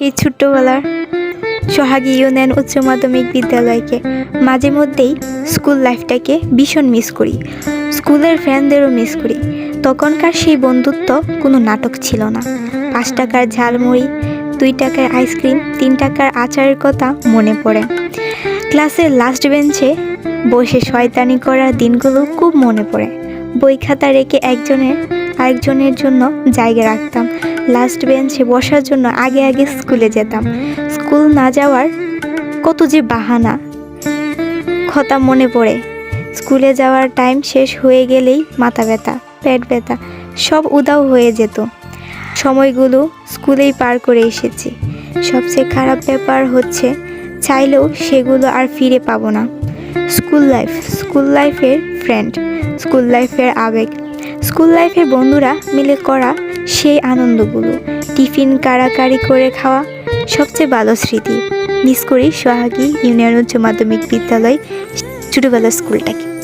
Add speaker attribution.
Speaker 1: এই ছোট্টবেলার সোহাগী ইউনিয়ন উচ্চ মাধ্যমিক বিদ্যালয়কে মাঝে মধ্যেই স্কুল লাইফটাকে ভীষণ মিস করি। স্কুলের ফ্রেন্ডদেরও মিস করি। তখনকার সেই বন্ধুত্ব কোনো নাটক ছিল না। পাঁচ টাকার ঝালমুড়ি, দুই টাকার আইসক্রিম, তিন টাকার আচারের কথা মনে পড়ে। ক্লাসের লাস্ট বেঞ্চে বসে শয়তানি করার দিনগুলো খুব মনে পড়ে। বই খাতা রেখে একজনের আরেকজনের জন্য জায়গা রাখতাম। লাস্ট বেঞ্চে বসার জন্য আগে আগে স্কুলে যেতাম। স্কুল না যাওয়ার কত যে বাহানা। কথা মনে পড়ে। স্কুলে যাওয়ার টাইম শেষ হয়ে গেলেই মাথা ব্যথা, পেট ব্যথা, সব উদাও হয়ে যেত। সময়গুলো স্কুলেই পার করে এসেছি। সবচেয়ে খারাপ ব্যাপার হচ্ছে, চাইলেও সেগুলো আর ফিরে পাবো না। স্কুল লাইফ স্কুল লাইফের ফ্রেন্ড স্কুল লাইফের আবেগ। স্কুল লাইফে বন্ধুরা মিলে করা সেই আনন্দগুলো। টিফিন কাড়াকাড়ি করে খাওয়া সবচেয়ে ভালো স্মৃতি। মিস করি সোহাগী ইউনিয়ন উচ্চ মাধ্যমিক বিদ্যালয়, ছোটোবেলার স্কুলটাকে।